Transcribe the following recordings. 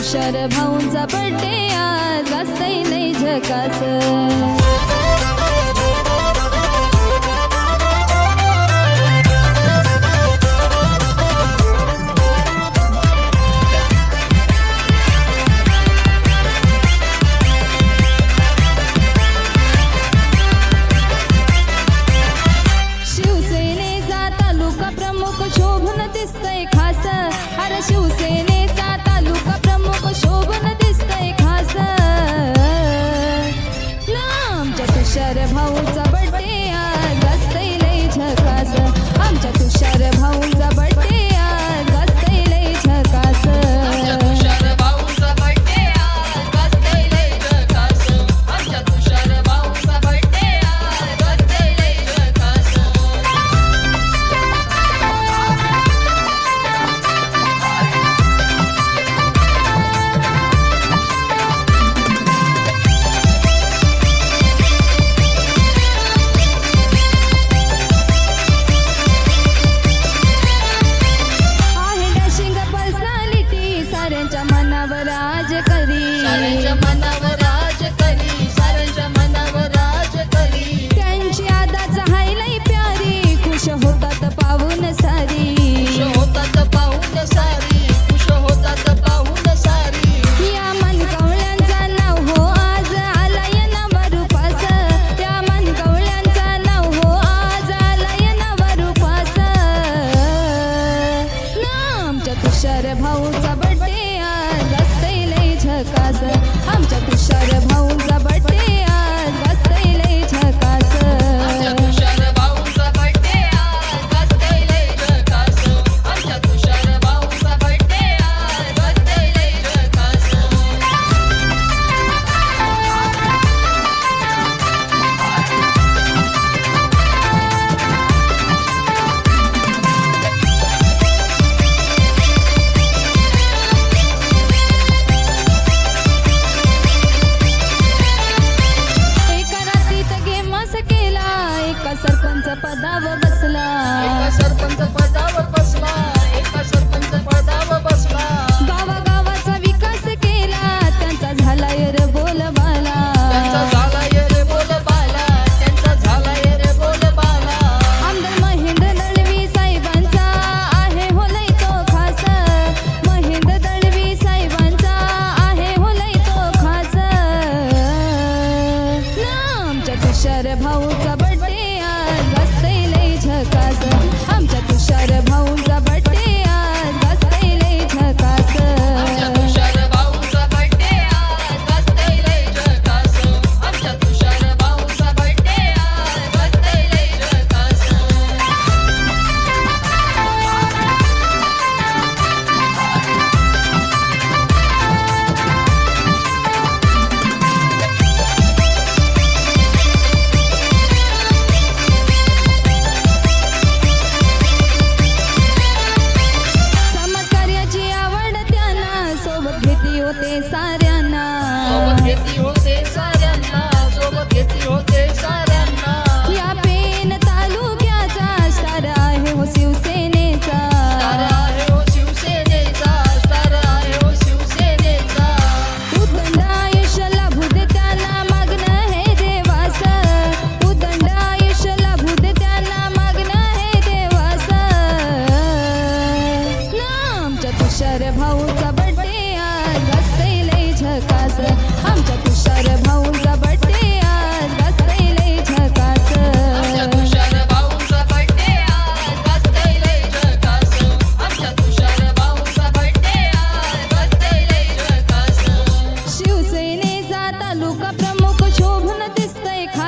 तुषार भाऊंचा birthday आज वाजताही नाही झकास. एका सरपंच पदावर बसला. एका सरपंच पदावर बसला. एका सरपंच पदावर बसला. गावागावाचा विकास केला. त्यांचा झाला एर त्यांचा झाला त्यांचा झाला आमदार महेंद्र दळवी साहेबांचा आहे होलय तो खास. महेंद्र दळवी साहेबांचा आहे होलय तो खास. आमच्या तुषार भाऊचा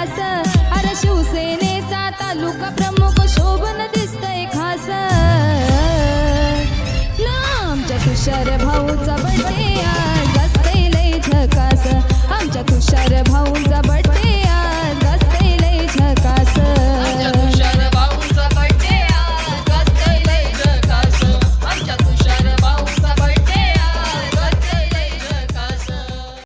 इतिहास अरे शिवसेनेचा तालुका प्रमुख शोभन दिसतय खास. ना आमच्या तुषार भाऊचा बर्थडे आज. लय झकास आमच्या तुषार भाऊ